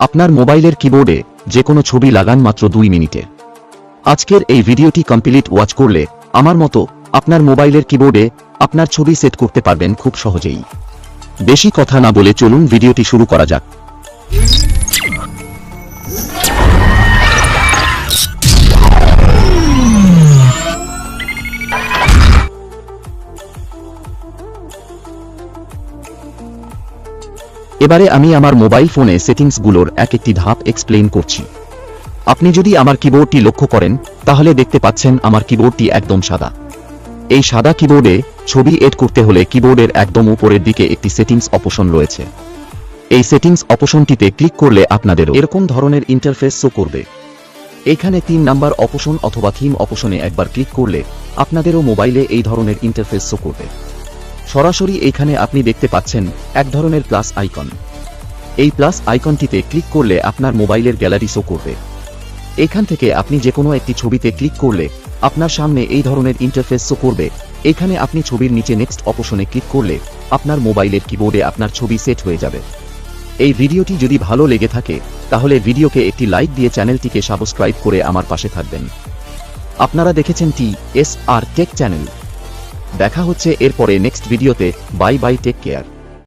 আপনার মোবাইলের কিবোর্ডে যে কোনো ছবি লাগান মাত্র দুই মিনিটে। আজকের এই ভিডিওটি কমপ্লিট ওয়াচ করলে আমার মতো আপনার মোবাইলের কিবোর্ডে আপনার ছবি সেট করতে পারবেন খুব সহজেই। বেশি কথা না বলে চলুন ভিডিওটি শুরু করা যাক। এবারে আমি আমার মোবাইল ফোনে সেটিংসগুলোর এক একটি ধাপ এক্সপ্লেন করছি। আপনি যদি আমার কিবোর্ডটি লক্ষ্য করেন, তাহলে দেখতে পাচ্ছেন আমার কিবোর্ডটি একদম সাদা। এই সাদা কিবোর্ডে ছবি এড করতে হলে কিবোর্ডের একদম উপরের দিকে একটি সেটিংস অপশন রয়েছে। এই সেটিংস অপশনটিতে ক্লিক করলে আপনাদের এরকম ধরনের ইন্টারফেস শো করবে। এখানে তিন নাম্বার অপশন অথবা থিম অপশনে একবার ক্লিক করলে আপনাদেরও মোবাইলে এই ধরনের ইন্টারফেস শো করবে। সরাসরি এইখানে আপনি দেখতে পাচ্ছেন এক ধরনের প্লাস আইকন এই প্লাস আইকনটিতে ক্লিক করলে আপনার মোবাইলের গ্যালারি শো করবে। এখান থেকে আপনি যে কোনো একটি ছবিতে ক্লিক করলে আপনার সামনে এই ধরনের ইন্টারফেস শো করবে। এখানে আপনি ছবির নিচে নেক্সট অপশনে ক্লিক করলে আপনার মোবাইলের কিবোর্ডে আপনার ছবি সেট হয়ে যাবে। এই ভিডিওটি যদি ভালো লেগে থাকে, তাহলে ভিডিওকে একটি লাইক দিয়ে চ্যানেলটিকে সাবস্ক্রাইব করে আমার পাশে থাকবেন। আপনারা দেখেছেন T S R tech channel দেখা হচ্ছে এরপরে নেক্সট ভিডিওতে বাই বাই টেক কেয়ার